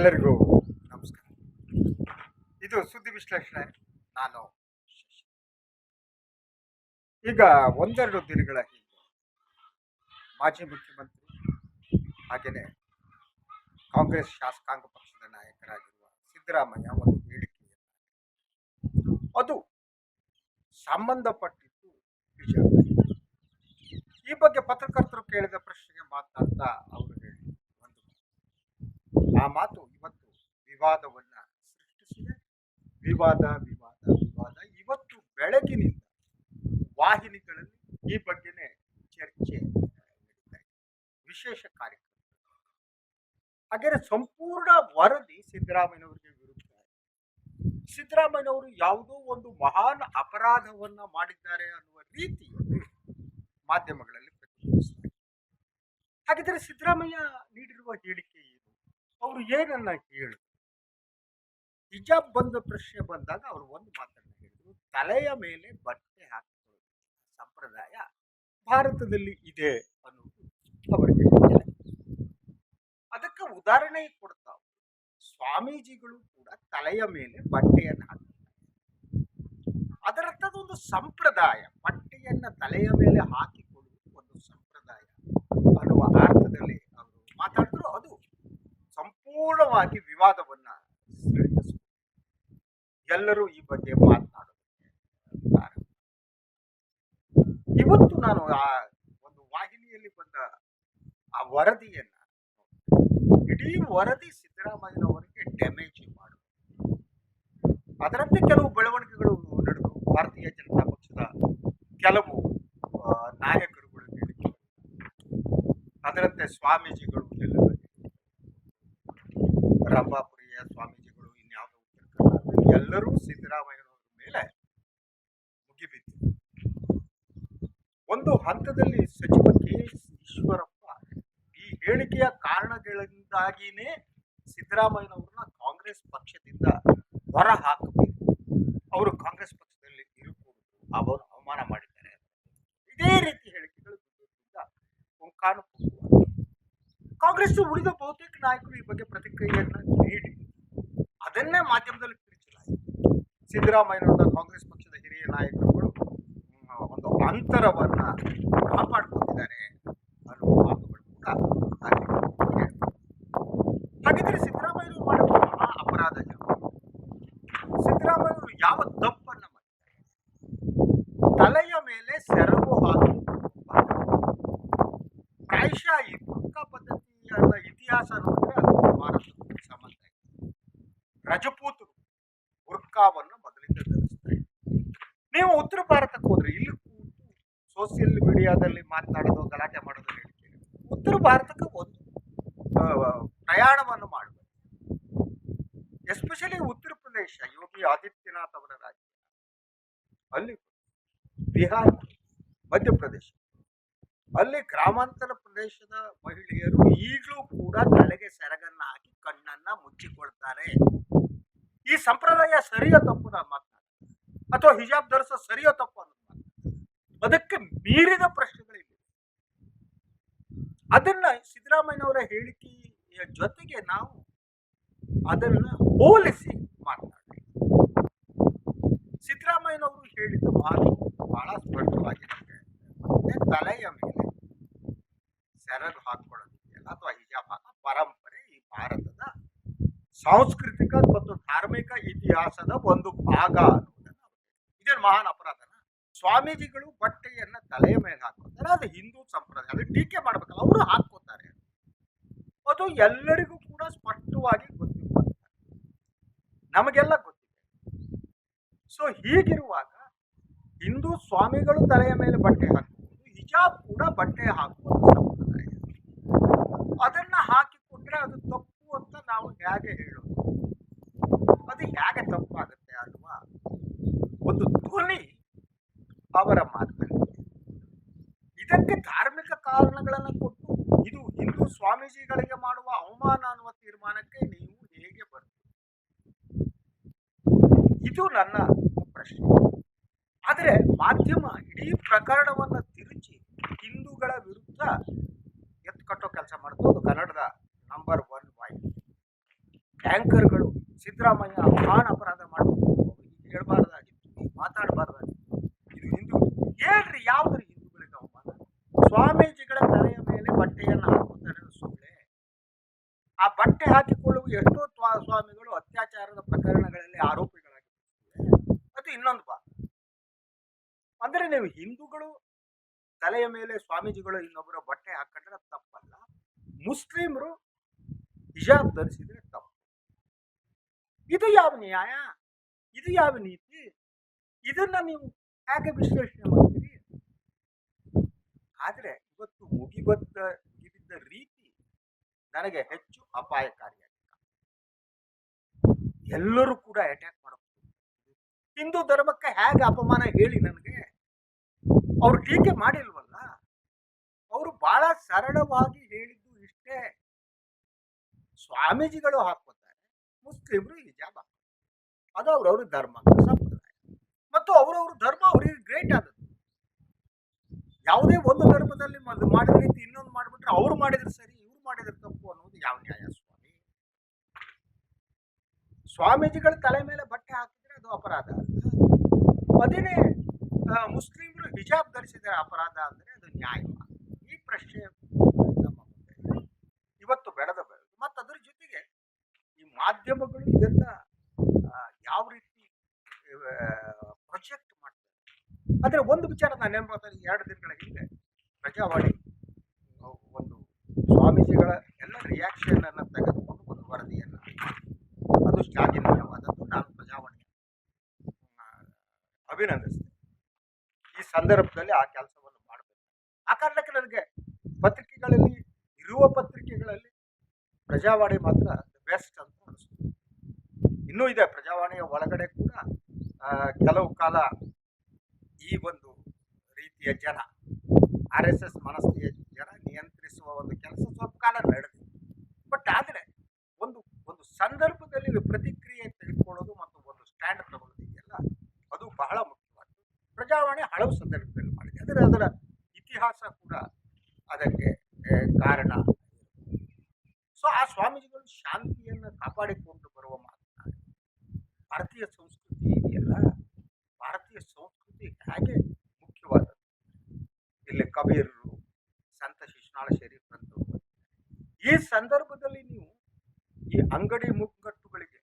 ಎಲ್ಲರಿಗೂ ನಮಸ್ಕಾರ. ಇದು ಸುದ್ದಿ ವಿಶ್ಲೇಷಣೆ. ನಾನು. ಈಗ ಒಂದೆರಡು ದಿನಗಳ ಹಿಂದೆ ಮಾಜಿ ಮುಖ್ಯಮಂತ್ರಿ ಹಾಗೆಯೇ ಕಾಂಗ್ರೆಸ್ ಶಾಸಕಾಂಗ ಪಕ್ಷದ ನಾಯಕರಾಗಿರುವ ಸಿದ್ದರಾಮಯ್ಯ ಒಂದು ಹೇಳಿಕೆಯನ್ನು ಅದು ಸಂಬಂಧಪಟ್ಟಿದ್ದು ವಿಚಾರ ಈ ಬಗ್ಗೆ ಪತ್ರಕರ್ತರು ಕೇಳಿದ ಪ್ರಶ್ನೆಗೆ ಮಾತನಾಡ್ತಾ ಅವರು ಆ ಮಾತು ಇವತ್ತು ವಿವಾದವನ್ನ ಸೃಷ್ಟಿಸಿದೆ. ವಿವಾದ ವಿವಾದ ವಿವಾದ. ಇವತ್ತು ಬೆಳಗಿನಿಂದ ವಾಹಿನಿಗಳಲ್ಲಿ ಈ ಬಗ್ಗೆನೇ ಚರ್ಚೆ ವಿಶೇಷ ಕಾರ್ಯಕ್ರಮ. ಹಾಗೆಯೇ ಸಂಪೂರ್ಣ ವರದಿ ಸಿದ್ದರಾಮಯ್ಯನವರಿಗೆ ವಿರುದ್ಧ. ಸಿದ್ದರಾಮಯ್ಯನವರು ಯಾವುದೋ ಒಂದು ಮಹಾನ್ ಅಪರಾಧವನ್ನ ಮಾಡಿದ್ದಾರೆ ಅನ್ನುವ ರೀತಿ ಮಾಧ್ಯಮಗಳಲ್ಲಿ ಪ್ರತಿಕ್ರಿಯಿಸಿದೆ ಹಾಗಿದ್ರೆ ಸಿದ್ದರಾಮಯ್ಯ ನೀಡಿರುವ ಹೇಳಿಕೆ ಅವರು ಏನನ್ನ ಹೇಳಿದ್ರು ಹಿಜಾಬ್ ಬಂದ ಪ್ರಶ್ನೆ ಬಂದಾಗ ಅವರು ಒಂದು ಮಾತನ್ನು ಹೇಳಿದ್ರು, ತಲೆಯ ಮೇಲೆ ಬಟ್ಟೆ ಹಾಕಿಕೊಳ್ಳುವ ಸಂಪ್ರದಾಯ ಭಾರತದಲ್ಲಿ ಇದೆ ಅನ್ನೋದು ಅವರಿಗೆ. ಅದಕ್ಕೆ ಉದಾಹರಣೆ ಕೊಡ್ತಾ ಸ್ವಾಮೀಜಿಗಳು ಕೂಡ ತಲೆಯ ಮೇಲೆ ಬಟ್ಟೆಯನ್ನು ಹಾಕ್ತಾರೆ ಅದರರ್ಥದ ಒಂದು ಸಂಪ್ರದಾಯ, ಬಟ್ಟೆಯನ್ನ ತಲೆಯ ಮೇಲೆ ಹಾಕಿಕೊಳ್ಳುವುದು ಒಂದು ಸಂಪ್ರದಾಯ ಅನ್ನುವ ಅರ್ಥದಲ್ಲಿ ಅವರು ಮಾತಾಡಿದ್ರು ಅದು ಸಂಪೂರ್ಣವಾಗಿ ವಿವಾದವನ್ನ ಎಲ್ಲರೂ ಈ ಬಗ್ಗೆ ಮಾತನಾಡುತ್ತಾರೆ. ಇವತ್ತು ನಾನು ಆ ಒಂದು ವಾಹಿನಿಯಲ್ಲಿ ಬಂದ ಆ ವರದಿಯನ್ನ ಇಡೀ ವರದಿ ಸಿದ್ದರಾಮಯ್ಯನವರಿಗೆ ಡ್ಯಾಮೇಜ್ ಮಾಡು ಅದರಂತೆ ಕೆಲವು ಬೆಳವಣಿಗೆಗಳು ನಡೆದು ಭಾರತೀಯ ಜನತಾ ಪಕ್ಷದ ಕೆಲವು ನಾಯಕರುಗಳು ಅದರಂತೆ ಸ್ವಾಮೀಜಿಗಳು ಎಲ್ಲ ರಂಭಾಪುರಿಯ ಸ್ವಾಮೀಜಿಗಳು ಇನ್ಯಾವುದೋ ಉತ್ತರ ಕರ್ನಾಟಕ ಎಲ್ಲರೂ ಸಿದ್ದರಾಮಯ್ಯನವರ ಮೇಲೆ ಮುಗಿಬಿದ್ದರು ಒಂದು ಹಂತದಲ್ಲಿ ಸಚಿವ ಕೆ ಎಸ್ ಈಶ್ವರಪ್ಪ ಈ ಹೇಳಿಕೆಯ ಕಾರಣಗಳಿಂದಾಗಿಯೇ ಸಿದ್ದರಾಮಯ್ಯನವ್ರನ್ನ ಕಾಂಗ್ರೆಸ್ ಪಕ್ಷದಿಂದ ಹೊರ ಹಾಕಬೇಕು. ಅವರು ಕಾಂಗ್ರೆಸ್ ಪಕ್ಷದಲ್ಲಿ ಇರಕೂಡದು ಅವರು ಅವಮಾನ ಮಾಡಿದ್ದಾರೆ. ಇದೇ ರೀತಿ ಹೇಳಿಕೆಗಳು ಬಿಜೆಪಿಯಿಂದ ಕಾಂಗ್ರೆಸ್ ಉಳಿದ ಬಹುತೇಕ ನಾಯಕರು ಈ ಬಗ್ಗೆ ಪ್ರತಿಕ್ರಿಯೆಯನ್ನ ನೀಡಿ. ಅದನ್ನೇ ಮಾಧ್ಯಮದಲ್ಲಿ ತಿಳಿಸಲಾಯಿತು ಸಿದ್ದರಾಮಯ್ಯನವರ ಕಾಂಗ್ರೆಸ್ ಪಕ್ಷದ ಹಿರಿಯ ಒಂದು ಅಂತರವನ್ನ ಕಾಪಾಡ್ಕೊಂಡಿದ್ದಾರೆ ಅನ್ನುವ ಮಾತುಗಳು ಕೂಡ ಅಲ್ಲಿ ಕೇಳಿಬಂತು. ಹಾಗಿದ್ರೆ ಸಿದ್ದರಾಮಯ್ಯರು ಮಾಡಿದ ಮಹಾ ಅಪರಾಧ ಯಾವುದು? ಸಿದ್ದರಾಮಯ್ಯರು ಯಾವ ತಪ್ಪನ್ನ ಮಾಡಿದ್ದಾರೆ ತಲೆಯ ಮೇಲೆ ಸೆರಗು ಹಾಕಿ ಪ್ರಾಯಶಃ ಈ ಪಕ್ಕ ಪದ್ಧತಿಯ ಇತಿಹಾಸ ನೋಡಿದ್ರೆ ಅದು ಭಾರತಕ್ಕೆ ಸಂಬಂಧ ಇದೆ ರಜಪೂತರು ಬುರ್ಕಾವನ್ನು ಮೊದಲಿಂದ ಧರಿಸ್ತಾ ಇದ್ರು ನೀವು ಉತ್ತರ ಭಾರತಕ್ಕೆ ಹೋದ್ರೆ ಇಲ್ಲಿ ಕೂತು ಸೋಷಿಯಲ್ ಮೀಡಿಯಾದಲ್ಲಿ ಮಾತನಾಡೋದು ಗಲಾಟೆ ಮಾಡೋದು ಹೇಳಿಕೆ ಉತ್ತರ ಭಾರತಕ್ಕೆ ಒಂದು ಆ, ಪ್ರಯಾಣವನ್ನು ಮಾಡಬೇಕು ಎಸ್ಪೆಷಲಿ ಉತ್ತರ ಪ್ರದೇಶ, ಯೋಗಿ ಆದಿತ್ಯನಾಥ್ ಅವರ ರಾಜ್ಯ. ಅಲ್ಲಿ ಬಿಹಾರ, ಮಧ್ಯಪ್ರದೇಶ. ಅಲ್ಲಿ ಗ್ರಾಮಾಂತರ ಪ್ರದೇಶದ ಮಹಿಳೆಯರು ಈಗಲೂ ಕೂಡ ತಲೆಗೆ ಸೆರಗನ್ನ ಹಾಕಿ ಕಣ್ಣನ್ನ ಮುಚ್ಚಿಕೊಳ್ತಾರೆ. ಈ ಸಂಪ್ರದಾಯ ಸರಿಯೋ ತಪ್ಪು ಮಾತನಾಡ ಅಥವಾ ಹಿಜಾಬ್ ಧರಿಸೋ ಸರಿಯೋ ತಪ್ಪು ಅನ್ನೋದು. ಅದಕ್ಕೆ ಮೀರಿದ ಪ್ರಶ್ನೆಗಳಿವೆ. ಅದನ್ನ ಸಿದ್ದರಾಮಯ್ಯನವರ ಹೇಳಿಕೆಯ ಜೊತೆಗೆ ನಾವು ಅದನ್ನ ಹೋಲಿಸಿ ಮಾತನಾಡಿ. ಸಿದ್ದರಾಮಯ್ಯನವರು ಹೇಳಿದ ಮಾತು ಬಹಳ ಸ್ಪಷ್ಟವಾಗಿರುತ್ತೆ. ತಲೆಯ ಮೇಲೆ ಸೆರಗು ಹಾಕೊಳ್ಳೋದಿದೆಯಲ್ಲ ಅಥವಾ ಹಿಜಾಬ್ ಭಾಗ ಪರಂಪರೆ ಈ ಭಾರತದ ಸಾಂಸ್ಕೃತಿಕ ಮತ್ತು ಧಾರ್ಮಿಕ ಇತಿಹಾಸದ ಒಂದು ಭಾಗ ಅನ್ನೋದನ್ನ ಇದೇನು ಮಹಾನ್ ಅಪರಾಧನ ಸ್ವಾಮೀಜಿಗಳು ಬಟ್ಟೆಯನ್ನ ತಲೆಯ ಮೇಲೆ ಹಾಕೋತಾರೆ ಅದು ಹಿಂದೂ ಸಂಪ್ರದಾಯ, ಅದು ಟೀಕೆ ಮಾಡ್ಬೇಕಲ್ಲ, ಅವರು ಹಾಕೋತಾರೆ ಅದು ಎಲ್ಲರಿಗೂ ಕೂಡ ಸ್ಪಷ್ಟವಾಗಿ ನಮಗೆಲ್ಲ ಗೊತ್ತಿದೆ. ಸೊ ಹೀಗಿರುವಾಗ ಹಿಂದೂ ಸ್ವಾಮಿಗಳು ತಲೆಯ ಮೇಲೆ ಬಟ್ಟೆ ಹಾಕುವುದು, ಹಿಜಾಬ್ ಕೂಡ ಬಟ್ಟೆ ಹಾಕುವ ಸಂಪ್ರದಾಯ. ಅದನ್ನ ಹಾಕಿಕೊಂಡ್ರೆ ಅದು ತಪ್ಪು ಅಂತ ನಾವು ಹೇಗೆ ಹೇಳೋದು? ಅದು ಹೇಗೆ ತಪ್ಪಾಗುತ್ತೆ ಅಲ್ವಾ? ಒಂದು ಧ್ವನಿ ಅವರ ಮಾತು ಇದಕ್ಕೆ ಧಾರ್ಮಿಕ ಕಾರಣಗಳನ್ನು ಕೊಟ್ಟು ಇದು ಹಿಂದೂ ಸ್ವಾಮೀಜಿಗಳಿಗೆ ಮಾಡುವ ಅವಮಾನ ಅನ್ನುವ ತೀರ್ಮಾನಕ್ಕೆ ನೀವು ಹೇಗೆ ಬರ್ತೀರಿ ಇದು ನನ್ನ ಪ್ರಶ್ನೆ. ಆದರೆ ಮಾಧ್ಯಮ ಇಡೀ ಪ್ರಕರಣವನ್ನ ತಿರುಚಿ ಹಿಂದೂಗಳ ವಿರುದ್ಧ ಎತ್ತು ಕೆಲಸ ಮಾಡ್ತು ಅದು ಕನ್ನಡದ ನಂಬರ್ ಒನ್ ವಾಹಿನಿ ಆಂಕರ್ಗಳು ಸಿದ್ದರಾಮಯ್ಯ ಮಹಾನ್ ಅಪರಾಧ ಮಾಡಬೇಕು. ಹೇಳಬಾರ್ದಾಗಿತ್ತು ಮಾತಾಡಬಾರ್ದಾಗಿತ್ತು ಇದು ಹಿಂದೂ. ಹೇಳ್ರಿ, ಯಾವ್ದ್ರಿ ಹಿಂದೂಗಳಿಗೆ ಅವಮಾನ? ಸ್ವಾಮೀಜಿಗಳ ತಲೆಯ ಮೇಲೆ ಬಟ್ಟೆಯನ್ನು ಹಾಕುತ್ತಾರೆ ಸುಳ್ಳೆ. ಆ ಬಟ್ಟೆ ಹಾಕಿಕೊಳ್ಳುವ ಎಷ್ಟೋ ಸ್ವಾಮಿಗಳು ಅತ್ಯಾಚಾರದ ಪ್ರಕರಣಗಳಲ್ಲಿ ಆರೋಪಿಗಳಾಗಿದ್ದಾರೆ ಅದು ಇನ್ನೊಂದು ಬಾ ಅಂದ್ರೆ ನೀವು ಹಿಂದೂಗಳು ತಲೆಯ ಮೇಲೆ ಸ್ವಾಮೀಜಿಗಳು ಇನ್ನೊಬ್ಬರ ಬಟ್ಟೆ ಹಾಕೊಂಡ್ರೆ ತಪ್ಪಲ್ಲ. ಮುಸ್ಲಿಮರು ಹಿಜಾಬ್ ಧರಿಸಿದ್ರೆ ತಪ್ಪು. ಇದು ಯಾವ ನ್ಯಾಯ? ಇದು ಯಾವ ನೀತಿ? ಇದನ್ನ ನೀವು ಹೇಗೆ ವಿಶ್ಲೇಷಣೆ ಮಾಡ್ತೀರಿ? ಆದ್ರೆ ಇವತ್ತು ಮುಗಿಬದ್ದ, ಮುಗಿಬಿದ್ದ ರೀತಿ ನನಗೆ ಹೆಚ್ಚು ಅಪಾಯಕಾರಿಯಾಗಿದೆ ಎಲ್ಲರೂ ಕೂಡ ಅಟ್ಯಾಕ್ ಹಿಂದೂ ಧರ್ಮಕ್ಕೆ ಹೇಗೆ ಅಪಮಾನ ಹೇಳಿ ನನಗೆ? ಅವ್ರು ಟೀಕೆ ಮಾಡಿಲ್ವಲ್ಲ? ಅವರು ಬಹಳ ಸರಳವಾಗಿ ಹೇಳಿದ್ದು ಇಷ್ಟೇ. ಸ್ವಾಮೀಜಿಗಳು ಹಾಕೋತಾರೆ ಮುಸ್ಲಿಮರು ಹಿಜಾಬ್ ಅದು ಅವ್ರವ್ರ ಧರ್ಮ, ಸಂಪ್ರದಾಯ. ಮತ್ತು ಅವರವ್ರ ಧರ್ಮ ಅವರಿಗೆ ಗ್ರೇಟ್ ಆದದ್ದು. ಯಾವುದೇ ಒಂದು ಧರ್ಮದಲ್ಲಿ ಮಾಡಿದ ರೀತಿ ಇನ್ನೊಂದು ಮಾಡಿಬಿಟ್ರೆ ಅವ್ರು ಮಾಡಿದ್ರೆ ಸರಿ, ಇವ್ರು ಮಾಡಿದ್ರೆ ತಪ್ಪು ಅನ್ನೋದು ಯಾವ ನ್ಯಾಯ ಸ್ವಾಮಿ ಸ್ವಾಮೀಜಿಗಳ ತಲೆ ಮೇಲೆ ಬಟ್ಟೆ ಅದು ಅಪರಾಧ ಮೊದಲೇ ಮುಸ್ಲಿಮರು ಹಿಜಾಬ್ ಧರಿಸಿದರೆ ಅಪರಾಧ ಅಂದರೆ ಅದು ನ್ಯಾಯ. ಈ ಪ್ರಶ್ನೆ ನಮ್ಮ. ಇವತ್ತು ಬೆಳೆದ ಬೆಳೆದು ಮತ್ತು ಅದರ ಜೊತೆಗೆ ಈ ಮಾಧ್ಯಮಗಳು ಇದನ್ನ ಯಾವ ರೀತಿ ಪ್ರೊಜೆಕ್ಟ್ ಮಾಡ್ತಾರೆ. ಆದರೆ ಒಂದು ವಿಚಾರ ನಾನು ಏನು ಮಾಡ್ತೇನೆ ಎರಡು ದಿನಗಳ ಹಿಂದೆ ಪ್ರಜಾವಾಣಿ ಒಂದು ಸ್ವಾಮೀಜಿಗಳ ಎಲ್ಲ ರಿಯಾಕ್ಷನ್ ಅನ್ನು ತೆಗೆದುಕೊಂಡು ಒಂದು ವರದಿಯನ್ನು ಅದು ಶ್ಲಾಘನೀಯವಾದದ್ದು ನಾನು ಪ್ರಜಾವಾಣಿ ಆ, ಅಭಿನಂದಿಸ್ತೇನೆ ಈ ಸಂದರ್ಭದಲ್ಲಿ ಆ ಕೆಲಸವನ್ನು ಮಾಡಬೇಕು. ಆ ಕಾರಣಕ್ಕೆ ನನಗೆ ಪತ್ರಿಕೆಗಳಲ್ಲಿ, ಇರುವ ಪತ್ರಿಕೆಗಳಲ್ಲಿ ಪ್ರಜಾವಾಣಿ ಮಾತ್ರ ಬೆಸ್ಟ್ ಅಂತ ಅನಿಸ್ತು. ಇನ್ನೂ ಇದೆ, ಪ್ರಜಾವಾಣಿಯ ಒಳಗಡೆ ಕೂಡ ಕೆಲವು ಕಾಲ ಈ ಒಂದು ರೀತಿಯ ಜನ, ಆರ್ ಎಸ್ ಎಸ್ ಮನಸ್ಸಿಗೆ ಜನ ನಿಯಂತ್ರಿಸುವ ಒಂದು ಕೆಲಸ ಸ್ವಲ್ಪ ಕಾಲ ನಡೆದಿದೆ. ಬಟ್ ಆದರೆ, ಒಂದು ಒಂದು ಸಂದರ್ಭದಲ್ಲಿ ಇದು ಪ್ರತಿಕ್ರಿಯೆ ತೆಗೆದುಕೊಳ್ಳೋದು ಮತ್ತು ಒಂದು ಸ್ಟ್ಯಾಂಡ್ ತಗೊಳ್ಳೋದು ಇದೆಯಲ್ಲ ಅದು ಬಹಳ ಮುಖ್ಯವಾದ್ದು ಪ್ರಜಾವಾಣಿ ಹಲವು ಸಂದರ್ಭದಲ್ಲಿ ಮಾಡಿದೆ ಅಂದರೆ ಅದರ ಇತಿಹಾಸ ಕೂಡ ಅದಕ್ಕೆ ಆ, ಕಾರಣ ಸೊ ಆ ಸ್ವಾಮೀಜಿಗಳು ಶಾಂತಿಯನ್ನು ಕಾಪಾಡಿಕೊಂಡು ಬರುವ ಮಾತನಾಡಿ ಭಾರತೀಯ ಸಂಸ್ಕೃತಿ ಇದೆಯಲ್ಲ ಭಾರತೀಯ ಸಂಸ್ಕೃತಿ ಹೇಗೆ ಮುಖ್ಯವಾದದ್ದು ಇಲ್ಲಿ ಕಬೀರರು ಸಂತ ಶಿಶುನಾಳ ಶರೀಫ್ ಅಂತ ಈ ಸಂದರ್ಭದಲ್ಲಿ ನೀವು ಈ ಅಂಗಡಿ ಮುಗ್ಗಟ್ಟುಗಳಿಗೆ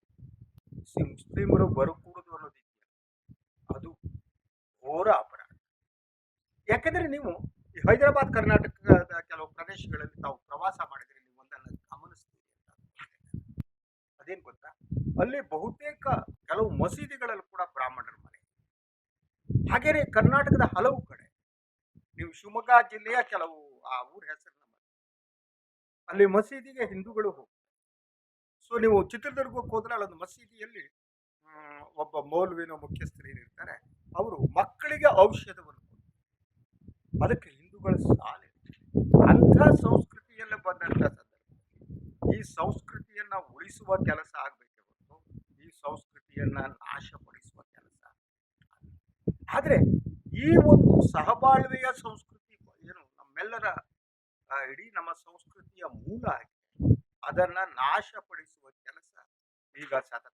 ಮುಸ್ಲಿಮರು ಬರಕೂಡದು ಅನ್ನೋದಿದೆಯಲ್ಲ ಅದು ಘೋರ ಅಪರಾಧ ಯಾಕೆಂದ್ರೆ ನೀವು ಈ ಹೈದರಾಬಾದ್, ಕರ್ನಾಟಕದ ಕೆಲವು ಪ್ರದೇಶಗಳಲ್ಲಿ ತಾವು ಪ್ರವಾಸ ಮಾಡಿದ್ರೆ ನೀವು ಒಂದನ್ನು ಗಮನಿಸ್ತೀರಿ. ಅದೇನ್ ಗೊತ್ತಾ ಅಲ್ಲಿ ಬಹುತೇಕ ಕೆಲವು ಮಸೀದಿಗಳಲ್ಲಿ ಕೂಡ ಬ್ರಾಹ್ಮಣರ ಮನೆ ಹಾಗೇನೆ ಕರ್ನಾಟಕದ ಹಲವು ಕಡೆ, ನೀವು ಶಿವಮೊಗ್ಗ ಜಿಲ್ಲೆಯ ಕೆಲವು, ಆ ಊರ ಹೆಸರನ್ನ. ಅಲ್ಲಿ ಮಸೀದಿಗೆ ಹಿಂದೂಗಳು ಹೋಗ್ತಾರೆ. ಸೊ, ನೀವು ಚಿತ್ರದುರ್ಗಕ್ಕೆ ಹೋದ್ರೆ ಅಲ್ಲೊಂದು ಮಸೀದಿಯಲ್ಲಿ ಒಬ್ಬ ಮೌಲ್ವಿನ ಮುಖ್ಯಸ್ಥರು ಏನಿರ್ತಾರೆ, ಅವರು ಮಕ್ಕಳಿಗೆ ಔಷಧವನ್ನು. ಅದಕ್ಕೆ ಹಿಂದೂಗಳ ಸಾಲೆ. ಅಂಥ ಸಂಸ್ಕೃತಿಯಲ್ಲಿ ಬಂದಂಥ ಸಂದರ್ಭ ಈ ಸಂಸ್ಕೃತಿಯನ್ನ ಉಳಿಸುವ ಕೆಲಸ ಆಗಬೇಕೆ ಹೊರತು, ಈ ಸಂಸ್ಕೃತಿಯನ್ನ ನಾಶಪಡಿಸುವ ಕೆಲಸ ಆದರೆ, ಈ ಒಂದು ಸಹಬಾಳ್ವೆಯ ಸಂಸ್ಕೃತಿ ಏನು? ನಮ್ಮೆಲ್ಲರ ಇಡೀ ನಮ್ಮ ಸಂಸ್ಕೃತಿಯ ಮೂಲ ಆಗಿದೆ ಅದನ್ನ ನಾಶಪಡಿಸುವ ಕೆಲಸ ಈಗ ಸತತ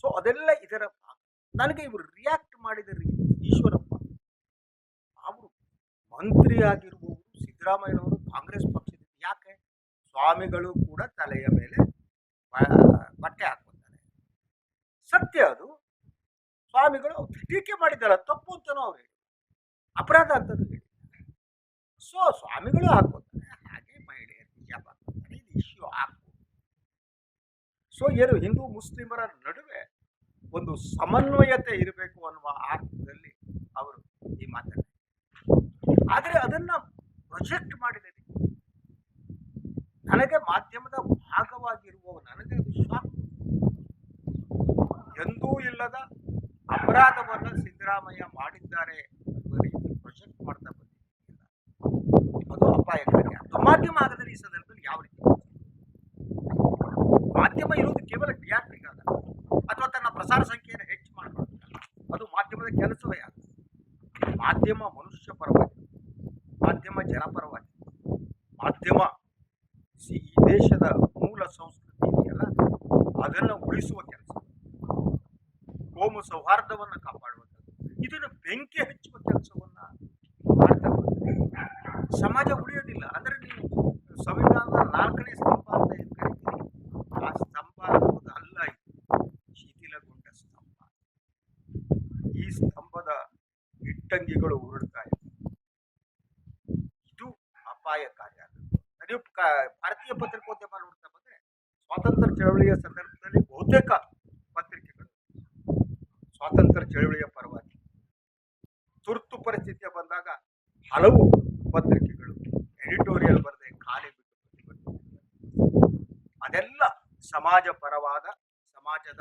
ಸೊ ಅದೆಲ್ಲ ಇದರ ಭಾಗ. ನನಗೆ ಇವರು ರಿಯಾಕ್ಟ್ ಮಾಡಿದ ರೀತಿ ಈಶ್ವರಪ್ಪ ಅವರು ಮಂತ್ರಿ ಆಗಿರುವವರು ಸಿದ್ದರಾಮಯ್ಯನವರು ಕಾಂಗ್ರೆಸ್ ಪಕ್ಷದ ಯಾಕೆ? ಸ್ವಾಮಿಗಳು ಕೂಡ ತಲೆಯ ಮೇಲೆ ಬಟ್ಟೆ ಹಾಕೊತಾರೆ ಸತ್ಯ ಅದು. ಸ್ವಾಮಿಗಳು ಟೀಕೆ ಮಾಡಿದ್ದಾರೆ? ತಪ್ಪು ಅಂತನೋ ಅವ್ರು ಹೇಳಿ ಅಪರಾಧ ಅಂತನೂ ಹೇಳಿ ಸೊ ಸ್ವಾಮಿಗಳು ಹಾಕ್ಕೊತಾರೆ ಹಾಗೆ ಮಹಿಳೆಯರು ಹಿಜಾಬ್ ಹಾಕ್ಕೊತಾರೆ ಇದು ಇಶ್ಯೂ ಆಗ್ಬೋದು ಸೊ, ಏನು ಹಿಂದೂ ಮುಸ್ಲಿಮರ ನಡುವೆ ಒಂದು ಸಮನ್ವಯತೆ ಇರಬೇಕು ಅನ್ನುವ ಅರ್ಥದಲ್ಲಿ ಅವರು ಈ ಮಾತನ್ನ ಆದರೆ ಅದನ್ನ ಪ್ರೊಜೆಕ್ಟ್ ಮಾಡಿದ ನನಗೆ ಮಾಧ್ಯಮದ ಭಾಗವಾಗಿರುವ ನನಗೆ ಶಾಕ್. ಎಂದೂ ಇಲ್ಲದ ಅಪರಾಧವನ್ನು ಸಿದ್ದರಾಮಯ್ಯ ಮಾಡಿದ್ದಾರೆ ಅನ್ನುವ ರೀತಿ ಪ್ರೊಜೆಕ್ಟ್ ಮಾಡ್ತಾ ಬಂದಿದ್ದೀಲ್ಲ ಅದು ಅಪಾಯಕಾರಿ. ಅದು ಮಾಧ್ಯಮ ಆಗದಲ್ಲಿ ಈ ಸಂದರ್ಭದಲ್ಲಿ ಯಾವ ರೀತಿ ಮಾಧ್ಯಮ ಇರುವುದು ಕೇವಲ ಆರ್ ಅಥವಾ ತನ್ನ ಪ್ರಸಾರ ಸಂಖ್ಯೆಯನ್ನು ಹೆಚ್ಚು ಮಾಡ್ಕೊಳ್ಳೋದಲ್ಲ ಅದು ಮಾಧ್ಯಮದ ಕೆಲಸವೇ ಆಗ ಮಾಧ್ಯಮ ಮನುಷ್ಯ ಪರವಾಗಿ, ಮಾಧ್ಯಮ ಜನಪರವಾಗಿ ಮಾಧ್ಯಮ ಈ ದೇಶದ ಮೂಲ ಸಂಸ್ಕೃತಿ ಇದೆಯಲ್ಲ, ಅದನ್ನು ಉಳಿಸುವ ಕೆಲಸ. ಕೋಮು ಸೌಹಾರ್ದವನ್ನು ಕಾಪಾಡುವಂಥದ್ದು. ಇದನ್ನು ಬೆಂಕಿ ಹಚ್ಚುವ ಕೆಲಸವನ್ನು ಮಾಡ್ತಾ ಸಮಾಜ ಉಳಿಯೋದಿಲ್ಲ ಅಂದ್ರೆ ನೀವು ಸಂವಿಧಾನದ ನಾಲ್ಕನೇ ಸ್ತಂಭ ಅಂತ ಏನ್ ಕರಿತೀರಿ ಆ ಸ್ತಂಭ ಅನ್ನೋದು ಅಲ್ಲ ಇದು ಶಿಥಿಲಗೊಂಡ ಸ್ತಂಭ ಈ ಸ್ತಂಭದ ಇಟ್ಟಂಗಿಗಳು ಉರುಳ್ತಾ ಇದೆ ಇದು ಅಪಾಯಕಾರಿ ಆದದ್ದು ನೀವು ಕ- ಭಾರತೀಯ ಪತ್ರಿಕೋದ್ಯಮ ನೋಡ್ತಾ ಬಂದ್ರೆ ಸ್ವಾತಂತ್ರ್ಯ ಚಳವಳಿಯ ಸಂದರ್ಭದಲ್ಲಿ ಬಹುತೇಕ ಪತ್ರಿಕೆಗಳು ಸ್ವಾತಂತ್ರ್ಯ ಚಳವಳಿಯ ಪರವಾಗಿ ತುರ್ತು ಪರಿಸ್ಥಿತಿಯ ಬಂದಾಗ ಹಲವು ಪತ್ರಿಕೆಗಳು ಎಡಿಟೋರಿಯಲ್ ಬರದೆ ಖಾಲಿ ಬಿಟ್ಟು. ಅದೆಲ್ಲ ಸಮಾಜ ಪರವಾದ ಸಮಾಜದ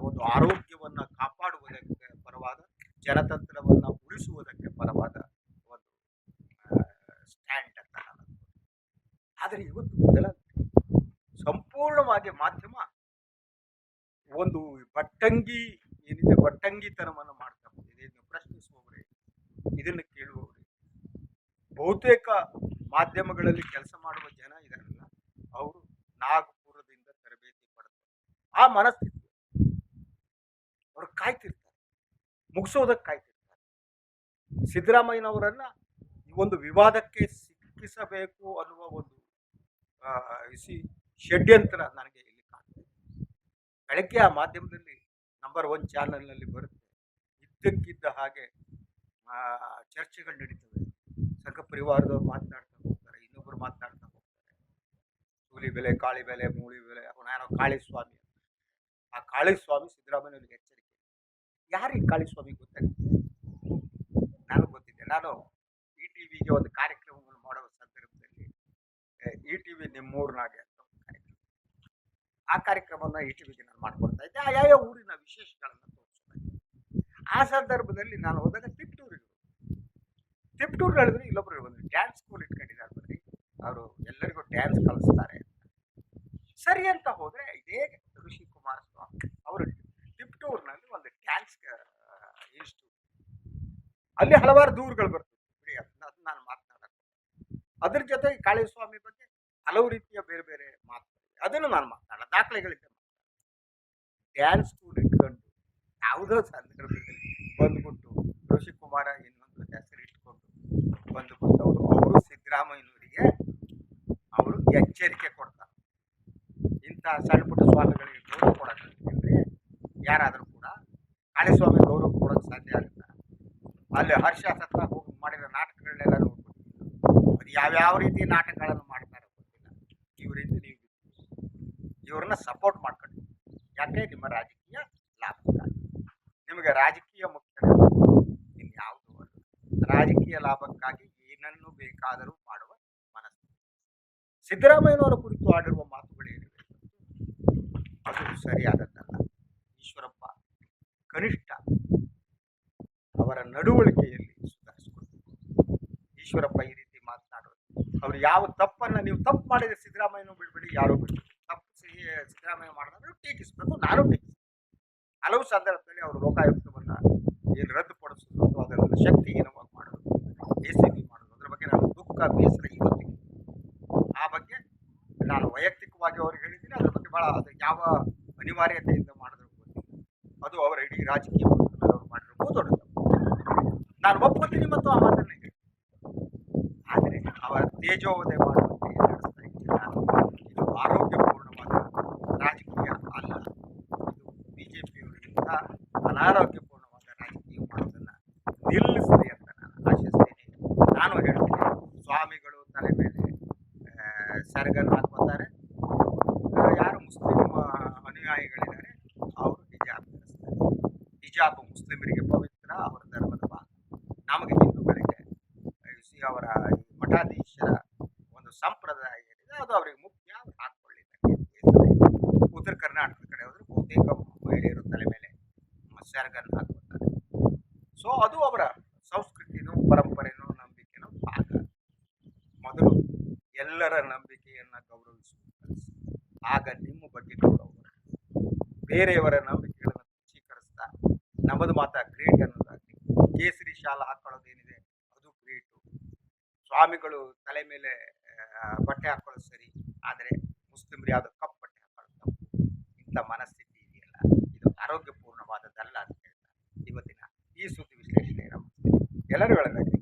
ಒಂದು ಆರೋಗ್ಯವನ್ನ ಕಾಪಾಡುವುದಕ್ಕೆ ಪರವಾದ ಜನತಂತ್ರವನ್ನ ಉಳಿಸುವುದಕ್ಕೆ ಪರವಾದ ಒಂದು ಸ್ಟ್ಯಾಂಡ್ ಅಂತ ನಾನು ಅನ್ಕೊಂಡೆ. ಆದರೆ ಇವತ್ತು ಬದಲಾಗಿದೆ ಸಂಪೂರ್ಣವಾಗಿ ಮಾಧ್ಯಮ ಒಂದು ಬಟ್ಟಂಗಿ, ಏನಿದೆ ಬಟ್ಟಂಗಿತನವನ್ನು ಮಾಡ್ತಾ ಬಂದಿದೆ ಇದನ್ನು ಪ್ರಶ್ನಿಸುವವರೇ ಇದನ್ನು ಕೇಳುವವರೇ. ಬಹುತೇಕ ಮಾಧ್ಯಮಗಳಲ್ಲಿ ಕೆಲಸ ಮಾಡುವ ಜನ ಇದಾರಲ್ಲ, ಅವರು ನಾಗಪುರದಿಂದ ತರಬೇತಿ ಪಡೆದು ಆ ಮನಸ್ಥಿತಿ ಅವರು ಕಾಯ್ತಿರ್ತಾರೆ. ಮುಗಿಸೋದಕ್ಕೆ ಕಾಯ್ತಿರ್ತಾರೆ. ಸಿದ್ದರಾಮಯ್ಯನವರನ್ನ ಈ ಒಂದು ವಿವಾದಕ್ಕೆ ಸಿಕ್ಕಿಸಬೇಕು ಅನ್ನುವ ಒಂದು ಷಡ್ಯಂತ್ರ ನನಗೆ ಇಲ್ಲಿ ಕಾಣ್ತದೆ. ಬೆಳಗ್ಗೆ ಆ ಮಾಧ್ಯಮದಲ್ಲಿ ನಂಬರ್ ಒನ್ ಚಾನಲ್ನಲ್ಲಿ ಬರುತ್ತೆ. ಇದ್ದಕ್ಕಿದ್ದ ಹಾಗೆ ಚರ್ಚೆಗಳು ನಡೀತವೆ. ಸಂಘ ಪರಿವಾರದವ್ರು ಮಾತನಾಡ್ತಾ ಹೋಗ್ತಾರೆ ಇನ್ನೊಬ್ಬರು ಮಾತನಾಡ್ತಾ ಹೋಗ್ತಾರೆ. ಕೂಲಿ ಬೆಲೆ, ಕಾಳಿ ಬೆಲೆ, ಮೂಳಿ ಬೆಲೆ, ಅವನ ಯಾರೋ ಕಾಳಿಸ್ವಾಮಿ. ಆ ಕಾಳಿಸ್ವಾಮಿ ಸಿದ್ದರಾಮಯ್ಯವ್ರಿಗೆ ಎಚ್ಚರಿಕೆ. ಯಾರಿಗೆ ಕಾಳಿಸ್ವಾಮಿ ಗೊತ್ತಾಗುತ್ತೆ ನಾನು ಗೊತ್ತಿದ್ದೆ ನಾನು ಇ ಟಿ ವಿಗೆ ಒಂದು ಕಾರ್ಯಕ್ರಮವನ್ನು ಮಾಡುವ ಸಂದರ್ಭದಲ್ಲಿ ಇ ಟಿ ವಿ ನಿಮ್ಮೂರ್ನಾಗೆ. ಆ ಕಾರ್ಯಕ್ರಮವನ್ನು ಈ ಟಿ ವಿಗೆ ನಾನು ಮಾಡ್ಕೊಡ್ತಾ ಇದ್ದೆ. ಆಯಾಯ ಊರಿನ ವಿಶೇಷಗಳನ್ನು ತೋರಿಸ್ತಾ ಇದ್ದೆ ಆ ಸಂದರ್ಭದಲ್ಲಿ ನಾನು ಹೋದಾಗ ತಿಪ್ಟೂರಿಗೆ ತಿಪ್ಟೂರು ಹೇಳಿದ್ರೆ ಇಲ್ಲೊಬ್ರು ಒಂದು ಡ್ಯಾನ್ಸ್ ಸ್ಕೂಲ್ ಇಟ್ಕೊಂಡಿದ್ದಾರೆ ಬನ್ನಿ. ಅವರು ಎಲ್ಲರಿಗೂ ಡ್ಯಾನ್ಸ್ ಕಲಿಸ್ತಾರೆ ಸರಿ ಅಂತ ಹೋದರೆ ಇದೇ ಋಷಿ ಕುಮಾರಸ್ವಾಮಿ ಅವರು ತಿಪ್ಟೂರ್ನಲ್ಲಿ ಒಂದು ಡ್ಯಾನ್ಸ್ ಇನ್ಸ್ಟಿಟ್ಯೂಟ್ ಅಲ್ಲಿ ಹಲವಾರು ದೂರುಗಳು ಬರ್ತದೆ. ಬಿಡಿ, ಅದನ್ನ ನಾನು ಮಾತನಾಡ ಅದ್ರ ಜೊತೆಗೆ ಕಾಳಿಸ್ವಾಮಿ ಬಗ್ಗೆ ಹಲವು ರೀತಿಯ ಬೇರೆ ಬೇರೆ ಮಾತುಗಳಿವೆ ಅದನ್ನು ನಾನು ಮಾತಾಡ ದಾಖಲೆಗಳಿದೆ ಡ್ಯಾನ್ಸ್ ಸ್ಕೂಲ್ ಇಟ್ಕೊಂಡು ಯಾವುದೋ ಸಂದರ್ಭದಲ್ಲಿ ಬಂದ್ಬಿಟ್ಟು ಋಷಿಕುಮಾರ ಇನ್ನೊಂದು ಹೆಸರು ಇಟ್ಕೊಂಡು ಬಂದುಬಿಟ್ಟು ಅವರು ಅವರು ಸಿದ್ದರಾಮಯ್ಯನವರಿಗೆ ಅವರು ಎಚ್ಚರಿಕೆ ಕೊಡ್ತಾರೆ. ಇಂಥ ಸಣ್ಣ ಪುಟ್ಟ ಸ್ವಾಮಿಗಳಿಗೆ ಗೌರವ ಕೊಡೋಕ್ಕೆ ಯಾರಾದರೂ ಕೂಡ ಕಾಳಿಸ್ವಾಮಿ ಗೌರವ ಕೊಡೋಕ್ಕೆ ಸಾಧ್ಯ ಆಗುತ್ತೆ? ಅಲ್ಲಿ ಹರ್ಷ ಹತ್ರ ಹೋಗಿ ಮಾಡಿರೋ ನಾಟಕಗಳನ್ನೆಲ್ಲ ನೋಡ್ಬಿಟ್ಟು ಅದು ಯಾವ್ಯಾವ ರೀತಿ ನಾಟಕಗಳನ್ನು ಮಾಡ್ತಾರೆ ಗೊತ್ತಿಲ್ಲ ಇವರಿಂದ ನೀವು ಇವ್ರನ್ನ ಸಪೋರ್ಟ್ ಮಾಡ್ಕೊಂಡು ಯಾಕೆ ನಿಮ್ಮ ರಾಜಕೀಯ ಲಾಭಕ್ಕಾಗಿ ನಿಮಗೆ ರಾಜಕೀಯ ಮುಖ್ಯ ಇನ್ಯಾವುದು ಅಲ್ಲ. ರಾಜಕೀಯ ಲಾಭಕ್ಕಾಗಿ ಏನನ್ನು ಬೇಕಾದರೂ ಮಾಡುವ ಮನಸ್ಸು. ಸಿದ್ದರಾಮಯ್ಯನವರ ಕುರಿತು ಆಡಿರುವ ಮಾತುಗಳೇನಿವೆ? ಅದು ಸರಿಯಾದದ್ದಲ್ಲ. ಈಶ್ವರಪ್ಪ ಕನಿಷ್ಠ ಅವರ ನಡವಳಿಕೆಯಲ್ಲಿ ಸುಧಾರಿಸಿಕೊಳ್ಬೇಕು. ಈಶ್ವರಪ್ಪ ಈ ರೀತಿ ಮಾತನಾಡೋದು ಅವ್ರು ಯಾವ ತಪ್ಪನ್ನು ನೀವು ತಪ್ಪು ಮಾಡಿದರೆ ಸಿದ್ದರಾಮಯ್ಯನೂ ಬಿಡ್ಬಿಡಿ, ಯಾರೂ ಬಿಡಿ ತಪ್ಪು ಸಿ- ಸಿದ್ದರಾಮಯ್ಯ ಮಾಡಿದ್ರೆ ಟೀಕಿಸಬೇಕು. ನಾನು ಟೀಕಿಸ್ತೀನಿ. ಹಲವು ಸಂದರ್ಭದಲ್ಲಿ ಅವರು ಲೋಕಾಯುಕ್ತವನ್ನು ಏನು ರದ್ದುಪಡಿಸೋದು ಅಥವಾ ಶಕ್ತಿ ಶಕ್ತಿಹೀನವಾಗಿ ಮಾಡೋದು ಎ ಸಿ ಬಿ ಮಾಡೋದು ಅದ್ರ ಬಗ್ಗೆ ನಾನು ದುಃಖ ಬೇಸರ ಇವತ್ತಿಗೆ. ಆ ಬಗ್ಗೆ ನಾನು ವೈಯಕ್ತಿಕವಾಗಿ ಅವ್ರಿಗೆ ಹೇಳಿದ್ದೀನಿ. ಅದ್ರ ಬಗ್ಗೆ ಭಾಳ ಅದು ಯಾವ ಅನಿವಾರ್ಯತೆಯಿಂದ ಮಾಡಿದ್ರು ಅದು ಅವರ ಇಡೀ ರಾಜಕೀಯ ಅವರು ಅವ್ರು ಮಾಡಿರೋ ಬಹುದೊಡ್ಡ ನಾನು ಒಪ್ಕೊತೀನಿ ಮತ್ತು ಆ ಮಾತನ್ನ ಆದರೆ ಅವರ ತೇಜೋವಧೆ ಮಾಡುವಂತೆ ಏನ್ ನಡೆಸ್ತಾ ಇದ್ದೀನಿ ನಾನು ಇದು ಆರೋಗ್ಯಪೂರ್ಣವಾದ ರಾಜಕೀಯ ಅಲ್ಲ ಇದು ಬಿಜೆಪಿಯವರಿಗಿಂತ ಅನಾರೋಗ್ಯಪೂರ್ಣವಾದ ರಾಜಕೀಯ ಮಾಡೋದನ್ನ ನಿಲ್ಲಿಸಲಿ ಅಂತ ನಾನು ಆಶಿಸ್ತೇನೆ ನಾನು ಹೇಳ್ತೀನಿ ಸ್ವಾಮಿಗಳು ತಲೆ ಮೇಲೆ ಆ, ಸೆರಗನ್ನು ಹಾಕೋತಾರೆ ಆ, ಯಾರು ಮುಸ್ಲಿಂ ಆ, ಅನುಯಾಯಿಗಳಿದ್ದಾರೆ ಅವರು ಹಿಜಾಬ್ ಧರಿಸ್ತಾರೆ ಹಿಜಾಬ್ ಮುಸ್ಲಿಮರಿಗೆ ಪವಿತ್ರ ಅವರ ಧರ್ಮದ ಭಾಗ ನಮಗೆ ಹಿಂದೂಗಳಿಗೆ ಸಿ ಅವರ ಈ ಮಠಾಧೀಶರ ಒಂದು ಸಂಪ್ರದಾಯ ಏನಿದೆ ಅದು ಅವರಿಗೆ ಮುಖ್ಯ ಅವ್ರು ಹಾಕೊಳ್ಳಿದ್ದಕ್ಕೆ ಉತ್ತರ ಕರ್ನಾಟಕದ ಕಡೆ ಹೋದ್ರೆ ಬಹುತೇಕ ಮಹಿಳೆಯರು ತಲೆ ಮೇಲೆ ಸೆರಗನ್ನು ಹಾಕೋತಾರೆ ಸೊ ಅದು ಅವರ ಸಂಸ್ಕೃತಿನೂ ಪರಂಪರೆನೂ ನಂಬಿಕೆನೂ ಭಾಗ ಮೊದಲು ಎಲ್ಲರ ನಂಬಿಕೆಯನ್ನ ಗೌರವಿಸುವುದು ಕಲಿಸಿ ಆಗ ನಿಮ್ಮ ಬಗ್ಗೆ ಗೌರವ ಬರುತ್ತೆ. ಬೇರೆಯವರ ನಂಬಿಕೆಗಳನ್ನು ತುಚ್ಛೀಕರಿಸ್ತಾ ನಮ್ಮದು ಮಾತ್ರ ಗ್ರೇಟ್ ಅನ್ನೋದಾಗಿ ಕೇಸರಿ ಶಾಲ ಹಾಕೊಳ್ಳೋದೇನಿದೆ? ಅದು ಗ್ರೇಟು. ಸ್ವಾಮಿಗಳು ತಲೆ ಮೇಲೆ ಬಟ್ಟೆ ಹಾಕೊಳ್ಳೋದು ಸರಿ, ಆದರೆ ಮುಸ್ಲಿಮ್ರು ಯಾವುದೋ ಕಪ್ಪು ಬಟ್ಟೆ ಹಾಕೊಳ್ಳೋದು ಇಂಥ ಮನಸ್ಥಿತಿ ಇದೆಯಲ್ಲ. ಇದು ಆರೋಗ್ಯಪೂರ್ಣವಾದದ್ದಲ್ಲ ಅಂತ ಹೇಳ್ತಾರೆ ಇವತ್ತಿನ ಈ ಸುದ್ದಿ ವಿಶ್ಲೇಷಣೆ ನಮ್ಮ ಎಲ್ಲರೂ ಒಳ್ಳೆದಾಗಲಿ